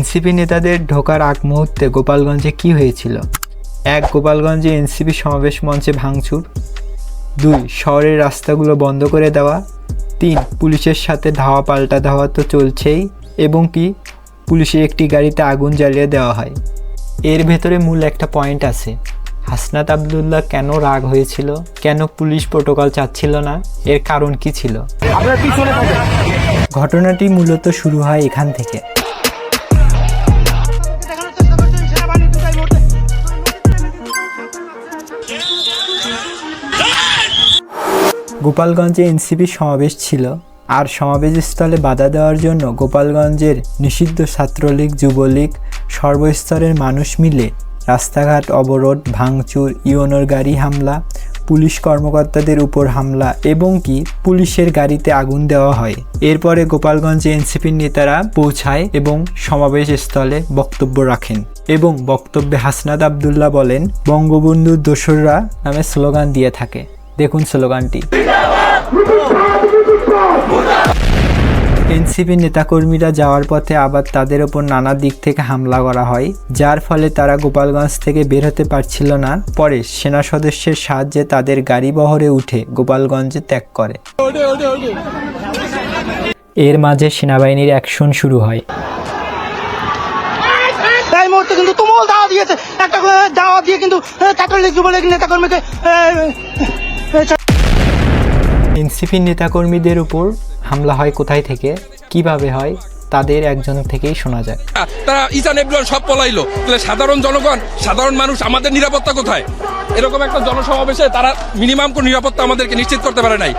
NCP নেতাদের ঢোকার আগ মুহূর্তে গোপালগঞ্জে কি হয়েছিল? এক গোপালগঞ্জে এনসিপি সমাবেশ মঞ্চে ভাঙচুর। দুই শহরের রাস্তাগুলো বন্ধ করে দেওয়া। তিন পুলিশের সাথে ধাওয়া পাল্টা ধাওয়া তো চলছেই। এবং কি পুলিশের একটি গাড়িতে আগুন জ্বালিয়ে দেওয়া হয়। এর ভেতরে মূল একটা পয়েন্ট আছে। হাসনাত আবদুল্লাহ কেন রাগ হয়েছিল? কেন পুলিশ প্রোটোকল চাচ্ছিল না? এর কারণ কি ছিল? ঘটনাটি মূলত শুরু হয় এখান থেকে। গোপালগঞ্জে এনসিপি সমাবেশ ছিল। আর সমাবেশস্থলে বাধা দেওয়ার জন্য গোপালগঞ্জের নিষিদ্ধ ছাত্রলীগ, যুবলীগ সর্বস্তরের মানুষ মিলে রাস্তাঘাট অবরোধ, ভাঙচুর, ইউনোর গাড়ি হামলা, পুলিশ কর্মকর্তাদের উপর হামলা এবং কি পুলিশের গাড়িতে আগুন দেওয়া হয়। এরপরে গোপালগঞ্জে এনসিপির নেতারা পৌঁছায় এবং সমাবেশ স্থলে বক্তব্য রাখেন এবং বক্তব্যে হাসনাদ আবদুল্লাহ বলেন বঙ্গবন্ধুর দোসররা নামে স্লোগান দিয়ে থাকে। দেখুন স্লোগানটি। এনসিপি নেতাকর্মীরা যাওয়ার পথে আবার তাদের ওপর নানা দিক থেকে হামলা করা হয়, যার ফলে তারা গোপালগঞ্জ থেকে বের হতে পারছিল না। পরে সেনা সদস্যের সাহায্যে তাদের গাড়ি বহরে উঠে গোপালগঞ্জে ত্যাগ করে। এর মাঝে সেনাবাহিনীর অ্যাকশন শুরু হয়। কিন্তু তুমুল দাওয়া দিয়েছে। একটা দাওয়া দিয়ে কিন্তু নেতাকর্মীকে এনসিপি নেতাকর্মীদের উপর হামলা হয় কোথায় থেকে, কীভাবে হয়, তাদের একজন থেকেই শোনা যায়। তারা ইসান এগুলো সব পলাইলো। তাহলে সাধারণ জনগণ, সাধারণ মানুষ, আমাদের নিরাপত্তা কোথায়? এরকম একটা জনসমাবেশে তারা মিনিমাম কোন নিরাপত্তা আমাদেরকে নিশ্চিত করতে পারে নাই।